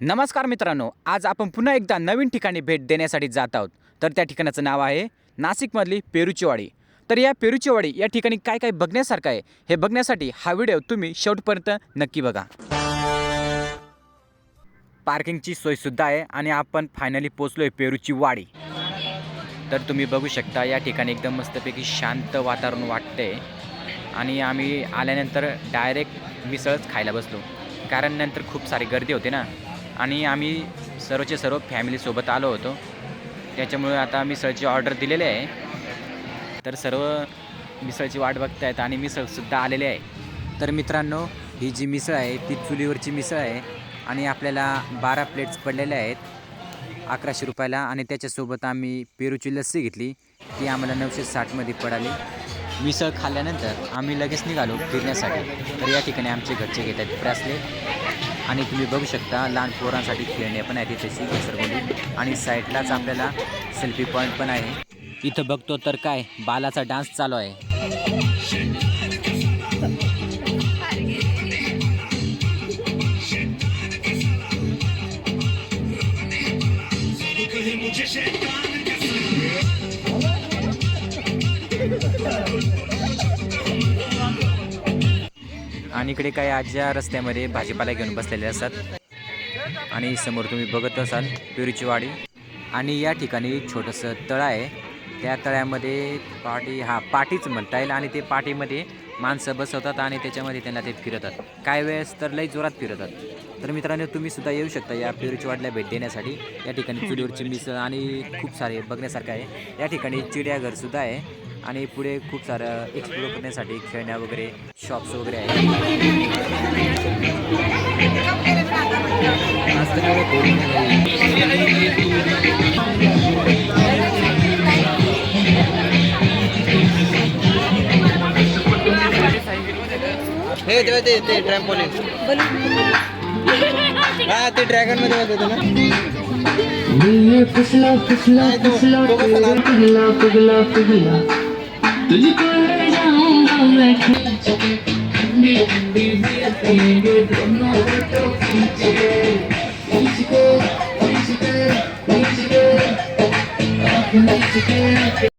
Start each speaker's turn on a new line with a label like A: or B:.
A: नमस्कार मित्रांनो आज आपण पुन्हा एकदा नवीन ठिकाणी भेट देण्यासाठी जात आहोत. तर त्या ठिकाणाचं नाव आहे नाशिकमधली पेरूची वाडी तर या पेरूची वाडी या ठिकाणी काय काय बघण्यासारखं आहे हे बघण्यासाठी हा व्हिडिओ तुम्ही शेवटपर्यंत नक्की बघा. पार्किंगची सोयसुद्धा आहे आणि आपण फायनली पोचलो आहे पेरूची वाडी तर तुम्ही बघू शकता या ठिकाणी एकदम मस्तपैकी शांत वातावरण वाटते आणि आम्ही आल्यानंतर डायरेक्ट मिसळच खायला बसलो. कारण नंतर खूप सारी गर्दी होते ना. आणि आम्ही सर्वचे सर्व फॅमिलीसोबत आलो होतो. त्याच्यामुळे आता मिसळची ऑर्डर दिलेली आहे. तर सर्व मिसळची वाट बघतायत आणि मिसळसुद्धा आलेले आहे. तर मित्रांनो ही जी मिसळ आहे ती चुलीवरची मिसळ आहे आणि आपल्याला बारा प्लेट्स पडलेल्या आहेत अकराशे रुपयाला आणि त्याच्यासोबत आम्ही पेरूची लस्सी घेतली. ती आम्हाला नऊशे साठमध्ये पडाली. मिसळ खाल्ल्यानंतर आम्ही लगेच निघालो फिरण्यासाठी. तर या ठिकाणी आमचे घरचे घेत आहेत आणि तुम्ही बघू शकता लहान पोरांसाठी खेळणे पण आहेत तशी घसरगुंडी आणि साईडलाच आपल्याला सेल्फी पॉईंट पण आहे. इथं बघतो तर काय बालाचा डान्स चालू आहे. आणि इकडे काही आजच्या रस्त्यामध्ये भाजीपाला घेऊन बसलेले असतात. आणि समोर तुम्ही बघत असाल पेरूची वाडी आणि या ठिकाणी छोटंसं तळं आहे. त्या तळ्यामध्ये पाटी हा पाटीच म्हणता येईल. आणि ते पाटीमध्ये माणसं बसवतात आणि त्याच्यामध्ये त्यांना ते फिरतात काय वेळेस तर लई जोरात फिरतात तर मित्रांनो तुम्ही सुद्धा येऊ शकता या पेरूची वाडीला भेट देण्यासाठी. या ठिकाणी चुलीवरची मिसळ आणि खूप सारे बघण्यासारखं आहे. या ठिकाणी चिडियाघरसुद्धा आहे. आणि पुढे खूप सारं एक्सप्लोर करण्यासाठी खेळण्या वगैरे शॉप्स वगैरे आहेत.
B: हे तेव्हा ते ते ट्रॅम्पोलिन हा ते ड्रॅगनमध्ये होत होतं ना.
C: फिसला फिसला फिसला पिघला पिघला पिघला. तुझको ले जाऊंगा मैं खींच के ठंडी ठंडी पीएंगे दोनों फोटो खींच के खींच के खींच के खींच के खींच के